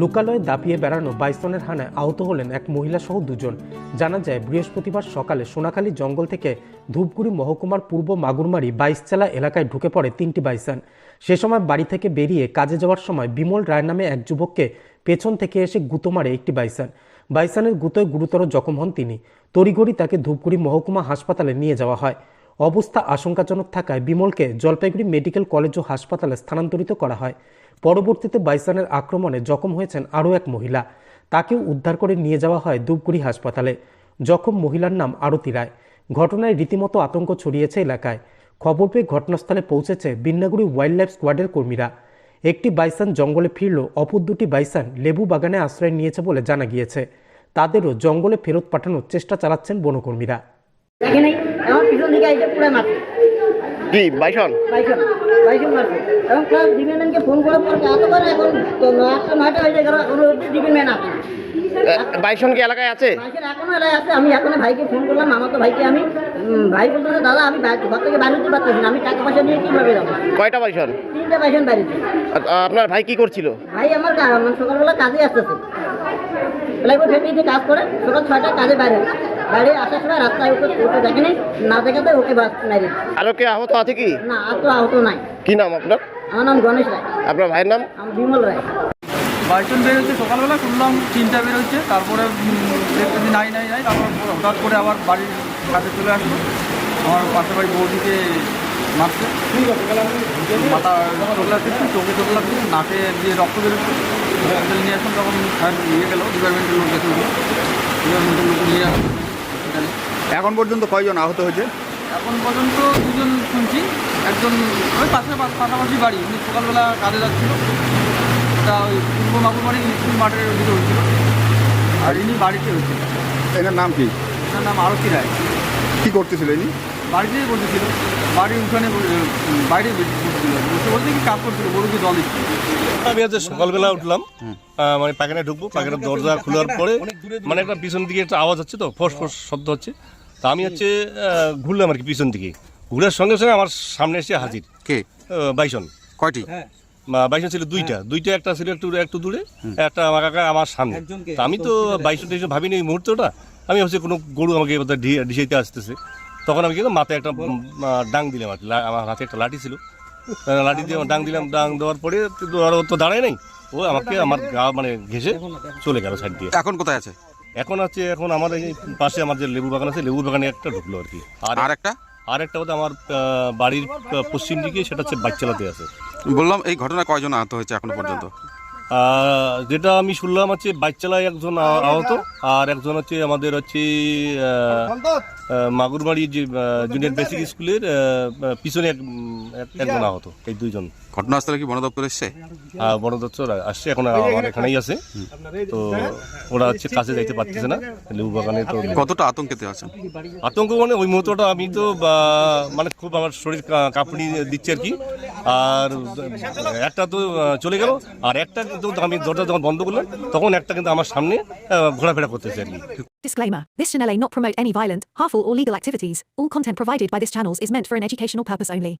লোকালয়ে দাপিয়ে বেড়ানো বাইসনের হানায় আহত হলেন এক মহিলা সহ দুজন। জানা যায়, বৃহস্পতিবার সকালে সোনাখালী জঙ্গল থেকে ধূপগুড়ি মহকুমার পূর্ব মাগুরমারি বাইশচালা এলাকায় ঢুকে পড়ে তিনটি বাইসন। সে সময় বাড়ি থেকে বেরিয়ে কাজে যাওয়ার সময় বিমল রায় নামে এক যুবককে পেছন থেকে এসে গুঁতো মারে একটি বাইসন। বাইসানের গুঁতোয় গুরুতর জখম হন তিনি। তড়িঘড়ি তাকে ধূপগুড়ি মহকুমা হাসপাতালে নিয়ে যাওয়া হয়। অবস্থা আশঙ্কাজনক থাকায় বিমলকে জলপাইগুড়ি মেডিকেল কলেজ ও হাসপাতালে স্থানান্তরিত করা হয়। পরবর্তীতে বাইসানের আক্রমণে জখম হয়েছেন আরও এক মহিলা। তাকেও উদ্ধার করে নিয়ে যাওয়া হয় ধূপগুড়ি হাসপাতালে। জখম মহিলার নাম আরতি রায়। ঘটনায় রীতিমতো আতঙ্ক ছড়িয়েছে এলাকায়। খবর পেয়ে ঘটনাস্থলে পৌঁছেছে বিন্নাগুড়ি ওয়াইল্ড লাইফ স্কোয়াডের কর্মীরা। একটি বাইসান জঙ্গলে ফিরল অপর দুটি বাইসান লেবু বাগানে আশ্রয় নিয়েছে বলে জানা গিয়েছে। তাদেরও জঙ্গলে ফেরত পাঠানোর চেষ্টা চালাচ্ছেন বনকর্মীরা। পিছন দিকে এসে পুরো মারছে। কি বাইসন বাইশন বাইশন মারছে। এবং প্লাস ডিবিএন ফোন করে পর এতবার এখন তো আটটা নয়টা হয়ে যায় কারণ এখন ডিবিএন ম্যান আসে কি এলাকায় আছে? এখনও এলাকায় আছে আমি এখনও ভাইকে ফোন করলাম আমার তো ভাইকে আমি ভাই বলতেছে দাদা আমি ঘর থেকে বাইরে হতে পারতেছি আমি টাকা পয়সা নিয়ে কীভাবে যাব? কয়টা বাইসন তিনটে বাইশন বাড়িতে। আপনার ভাই কি করছিল? ভাই আমার মানে সকালবেলা কাজে আসতেছে। প্লাইবোর্ড ফ্যাক্টরিতে কাজ করে সকাল ছয়টায় কাজে বাইরে। বাইরে আসার সময় রাস্তায় ওকে ওকে দেখে নেই না দেখাতে ওকে বাস মেরে আরও কে আহত আছে কি? না আর তো আহত নাই। কি নাম আপনার? আমার নাম গণেশ রায়। আপনার ভাইয়ের নাম? আমি বিমল রায়। বাইচন বেরোচ্ছে সকালবেলা শুনলাম চিন্তা বেরোচ্ছে তারপরে দেখতেছি নাই নাই নাই তারপর হঠাৎ করে আবার বাড়ির কাছে চলে আসলো। আমার পাশের বাড়ি বৌদিকে মারছে। মাথা চোখ লাগছে চোখে চোখ লাগছে নাকে দিয়ে রক্ত বেরোচ্ছে। হসপিটালে নিয়ে আসুন তখন নিয়ে গেল ডিপার্টমেন্টের লোক গেছে ডিপার্টমেন্টের লোক নিয়ে আসুন হসপিটালে এখন পর্যন্ত কয়জন আহত হয়েছে? এখন পর্যন্ত দুজন শুনছি একজন ওই পাশে পাশাপাশি বাড়ি উনি সকালবেলা কাজে যাচ্ছিল। তা ওই পূর্ব মাগুরবাড়ি স্কুল মাঠের ওদিকে হয়েছিল। আর ইনি বাড়িতে হয়েছিল। এনার নাম কি? এনার নাম আরতি রায়। কী করতেছিল ইনি? বাড়িতেই বসেছিল। বাড়ির উঠানে বাইরে বসে বলতে কি কাজ করছিল গরুকে জল দিচ্ছিল আমি আজ সকালবেলা উঠলাম মানে পাখানায় ঢুকবো পাখানার দরজা খোলার পরে মানে একটা পিছন দিকে একটা আওয়াজ হচ্ছে তো ফস ফস শব্দ হচ্ছে। তা আমি হচ্ছে ঘুরলাম আর কি পিছন দিকে। ঘুরার সঙ্গে সঙ্গে আমার সামনে এসে হাজির। কে? আহ, বাইসন। কয়টি? বা- বাইসন ছিল দুইটা। দুইটা একটা ছিল একটু একটু দূরে একটা আমার কাকা আমার সামনে। আমি তো বাইসন টাইসন ভাবিনি এই মুহূর্তটা। আমি ভাবছি কোনো গরু আমাকে ডিসাইতে আসতেছে। তখন আমি কিন্তু মাথায় একটা ডাং দিলাম আর কি। আমার হাতে একটা লাঠি ছিল। লাঠি দিয়ে ডাং দিলাম ডাং দেওয়ার পরে তো দাঁড়ায় নাই ও আমাকে আমার গা মানে ঘেসে চলে গেল সাইড দিয়ে। এখন কোথায় আছে? এখন আছে এখন আমার এই পাশে আমার যে লেবু বাগান আছে লেবু বাগানে একটা ঢুকলো আর কি। আর একটা? আর একটা হচ্ছে আমার বাড়ির পশ্চিম দিকে সেটা হচ্ছে বাচ্চালাতে আছে। বললাম এই ঘটনা কয়জন আহত হয়েছে এখনও পর্যন্ত? যেটা আমি শুনলাম হচ্ছে বাইকচালায় একজন আহত আর একজন হচ্ছে আমাদের হচ্ছে মাগুরবাড়ি যে জুনিয়র বেসিক স্কুলের পিছনে এক- একজন আহত এই দুইজন। ঘটনাস্থলে কি বন দপ্তর এসছে? আর বড় দপ্তর আসছে এখন আমার এখানেই আছে। তো ওরা হচ্ছে কাছে যাইতে পারতেছে না লেবু বাগানে তো কতটা আতঙ্কেতে আছেন? আতঙ্ক মানে ওই মুহূর্তটা আমি তো মানে খুব আমার শরীর কা- কাঁপুনি দিচ্ছে আর কি। আর একটা তো চলে গেল আর একটা কিন্তু আমি দরজা যখন বন্ধ করলাম তখন একটা কিন্তু আমার সামনে ঘোরাফেরা করতেছে আর কি Disclaimer This channel may not promote any violent, harmful, or legal activities. All content provided by this channel is meant for an educational purpose only.